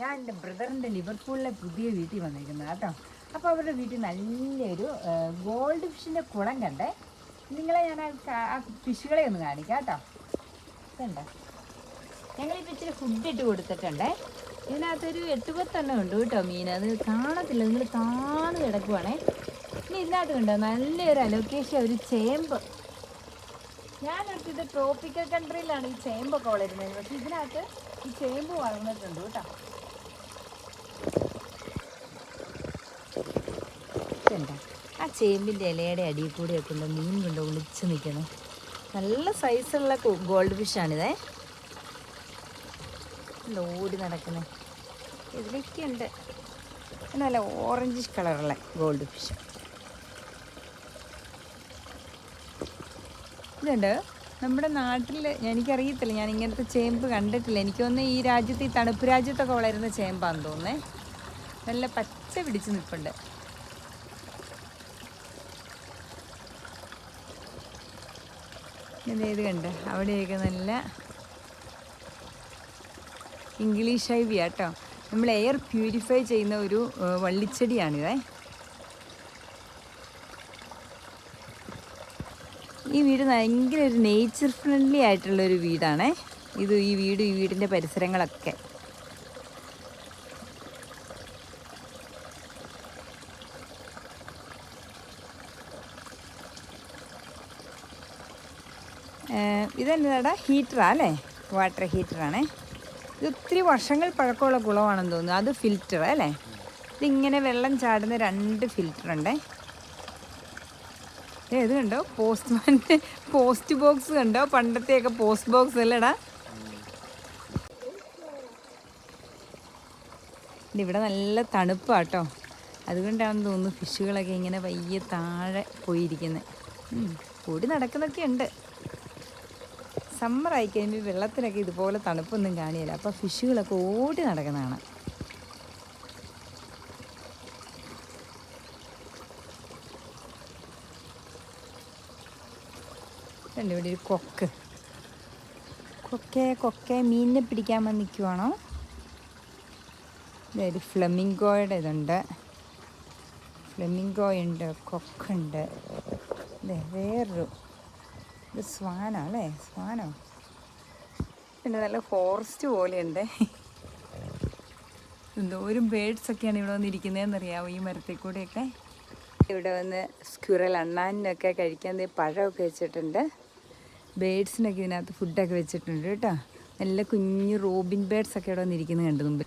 ഞാൻ എന്റെ ബ്രദറിന്റെ ലിവർപൂളിലെ പുതിയ വീട്ടിൽ വന്നിരിക്കുന്നത് കേട്ടോ. അപ്പോൾ അവരുടെ വീട്ടിൽ നല്ലൊരു ഗോൾഡ് ഫിഷിന്റെ കുളം കണ്ടേ. നിങ്ങളെ ഞാൻ ആ ഫിഷുകളെ ഒന്ന് കാണിക്കാം കേട്ടോ. ഇതുണ്ട്? ഞങ്ങളിപ്പോൾ ഇച്ചിരി ഫുഡ് ഇട്ട് കൊടുത്തിട്ടുണ്ടേ. ഇതിനകത്തൊരു എട്ട് പത്തെണ്ണം ഉണ്ട് കേട്ടോ മീൻ? അത് കാണത്തില്ല. നിങ്ങൾ താണു കിടക്കുവാണേ. ഇനി ഇതിനകത്ത് കണ്ടോ നല്ലൊരു അലൊക്കേഷൻ ഒരു ചേമ്പ്. ഞാൻ ഇത് ട്രോപ്പിക്കൽ കൺട്രിയിലാണ് ഈ ചേമ്പൊക്കെ വളരുന്നത്. പക്ഷെ ഇതിനകത്ത് ഈ ചേമ്പ് വളർന്നിട്ടുണ്ട് കേട്ടോ. ഇതുണ്ടോ? ആ ചേമ്പിന്റെ ഇലയുടെ അടിയിൽ കൂടി വെക്കുന്ന മീൻ കൊണ്ട് ഒളിച്ച് നിൽക്കണം. നല്ല സൈസുള്ള ഗോൾഡ് ഫിഷാണിതേ ഓടി നടക്കുന്നത് ഇതിലൊക്കെ നല്ല ഓറഞ്ച് കളറുള്ള ഗോൾഡ് ഫിഷ് ഇതുണ്ട്. നമ്മുടെ നാട്ടിൽ എനിക്കറിയത്തില്ല ഞാൻ ഇങ്ങനത്തെ ചേമ്പ് കണ്ടിട്ടില്ല. എനിക്ക് തോന്നുന്നു ഈ രാജ്യത്ത് ഈ തണുപ്പ് രാജ്യത്തൊക്കെ വളരുന്ന ചേമ്പാന്ന് തോന്നുന്നേ. നല്ല പച്ച പിടിച്ച് നിൽപ്പുണ്ട് ഇത് കണ്ട്. അവിടെയൊക്കെ നല്ല ഇംഗ്ലീഷ് ഐവി കേട്ടോ നമ്മൾ എയർ പ്യൂരിഫൈ ചെയ്യുന്ന ഒരു വള്ളിച്ചെടിയാണിതേ. ഈ വീട് ഭയങ്കര ഒരു നേച്ചർ ഫ്രണ്ട്ലി ആയിട്ടുള്ളൊരു വീടാണേ. ഇത് ഈ വീട് ഈ വീടിന്റെ പരിസരങ്ങളൊക്കെ. ഇതെന്താടാ ഹീറ്ററാ അല്ലേ? വാട്ടർ ഹീറ്ററാണേ. ഇത് ഒത്തിരി വർഷങ്ങൾ പഴക്കമുള്ള കുളമാണെന്ന് തോന്നുന്നു. അത് ഫിൽറ്റർ അല്ലേ? ഇതിങ്ങനെ വെള്ളം ചാടുന്ന രണ്ട് ഫിൽറ്റർ ഉണ്ടേ ഇത് കണ്ടോ? പോസ്റ്റ്മാന്റെ പോസ്റ്റ് ബോക്സ് കണ്ടോ? പണ്ടത്തെയൊക്കെ പോസ്റ്റ് ബോക്സ് അല്ലേടാ ഇവിടെ നല്ല തണുപ്പാട്ടോ അതുകൊണ്ടാണെന്ന് തോന്നുന്നു ഫിഷുകളൊക്കെ ഇങ്ങനെ പയ്യെ താഴെ പോയിരിക്കുന്നത് ഓടി നടക്കുന്നൊക്കെ ഉണ്ട്. സമ്മർ ആയി കഴിയുമ്പോൾ വെള്ളത്തിനൊക്കെ ഇതുപോലെ തണുപ്പൊന്നും കാണിയില്ല അപ്പോൾ ഫിഷുകളൊക്കെ ഓടി നടക്കുന്നതാണ്. ഉണ്ട് ഇവിടെ ഒരു കൊക്ക്. കൊക്കെ കൊക്കെ മീനിനെ പിടിക്കാൻ വന്ന് നിൽക്കുവാണോ ഒരു ഫ്ലെമിങ്കോയുടെ ഇതുണ്ട്. ഫ്ലെമിങ്കോ ഉണ്ട് കൊക്കുണ്ട് വേറൊരു ഇത് സ്വാനോ അല്ലേ? സ്വാനോ. പിന്നെ നല്ല ഫോറസ്റ്റ് പോലെയുണ്ട്. എന്തോരം ബേഡ്സ് ഒക്കെയാണ് ഇവിടെ വന്നിരിക്കുന്നതെന്നറിയാമോ ഈ മരത്തിൽ കൂടെയൊക്കെ ഇവിടെ വന്ന് സ്ക്യുറൽ അണ്ണാനിനൊക്കെ കഴിക്കാൻ പഴമൊക്കെ വെച്ചിട്ടുണ്ട്. ബേഡ്സിനൊക്കെ ഇതിനകത്ത് ഫുഡൊക്കെ വെച്ചിട്ടുണ്ട് കേട്ടോ. നല്ല കുഞ്ഞു റോബിൻ ബേഡ്സൊക്കെ ഇവിടെ വന്നിരിക്കുന്നത് കണ്ടു മുമ്പ്.